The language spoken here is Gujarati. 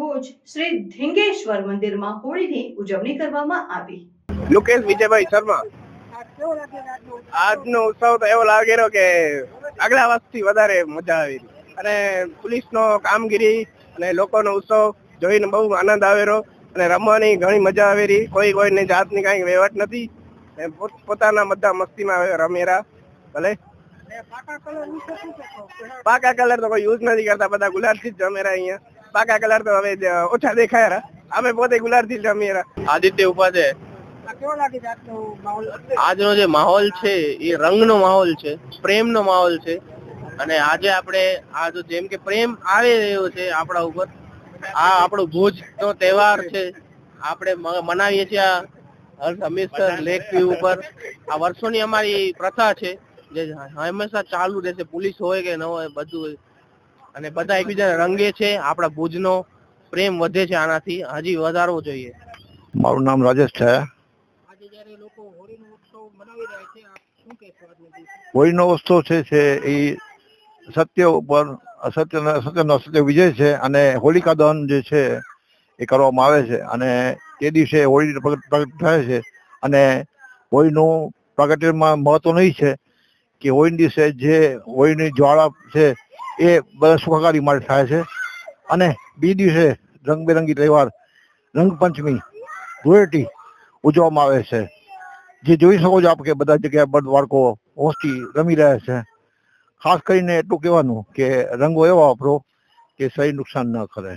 ભુજ શ્રી ધીંગેશ્વર મંદિરમાં હોળીની ઉજવણી કરવામાં આવી. લોકેશ વિજયભાઈ શર્મા. આજનો ઉત્સવ તો એવો લાગેલો કે આગલા વર્ષથી વધારે મજા આવી અને પોલીસનો કામગીરી અને લોકોનો ઉત્સવ જોઈને બહુ આનંદ આવેલો અને રમવાની ઘણી મજા આવેલી કોઈ કોઈની જાતની કાંઈ વહેવટ નથી. પોતાના બધા મસ્તીમાં રમેરા. ભલે. પાકા કલર તો કોઈ યુઝ નથી કરતા. બધા ગુલાબથી જ રમેરા અહીંયા. પાકા કલર તો હવે ઓછા દેખાય રહ્યા. અમે પોતે ગુલાબથી જ રમેરા આદિત્ય ઉપાધ્યાય. આજનો જે માહોલ છે એ રંગનો માહોલ છે પ્રેમનો માહોલ છે. અને આજે આપણે આ જો જેમ કે પ્રેમ આવી રહ્યો છે આપણા ઉપર આ આપણો ભુજ નો તહેવાર છે. આપણે મનાવીએ છીએ આ હર- હંમેશા લેક વ્યૂ ઉપર. આ વર્ષોની અમારી પ્રથા છે જે હંમેશા ચાલુ રહેશે પોલીસ હોય કે ન હોય બધું હોય. અને બધા એકબીજાને રંગે છે આપણા ભુજનો પ્રેમ વધે છે આનાથી હજી વધારવો જોઈએ. મારું નામ રાજેશ છે. હોળીનો ઉત્સવ છે છે એ સત્ય ઉપર અસત્ય સત્યનો અસત્ય વિજય છે અને હોલિકા દહન જે છે એ કરવામાં આવે છે અને તે દિવસે હોળી પ્રગટ પ્રગટ થાય છે અને હોળીનું પ્રગટમાં મહત્વ નહીં છે કે હોળીના દિવસે જે હોળીની જ્વાળા છે એ સુખાકારી માટે થાય છે. અને બીજ દિવસે રંગબેરંગી તહેવાર, રંગપંચમી, ધૂળેટી ઉજવવામાં આવે છે. જે જોઈ શકો છો આપ કે બધા જગ્યાએ બધ બાળકો હોસ્ટી રમી રહ્યા છે. ખાસ કરીને એટલું કહેવાનું કે રંગો એવા વાપરો કે શરીર નુકસાન ન કરે.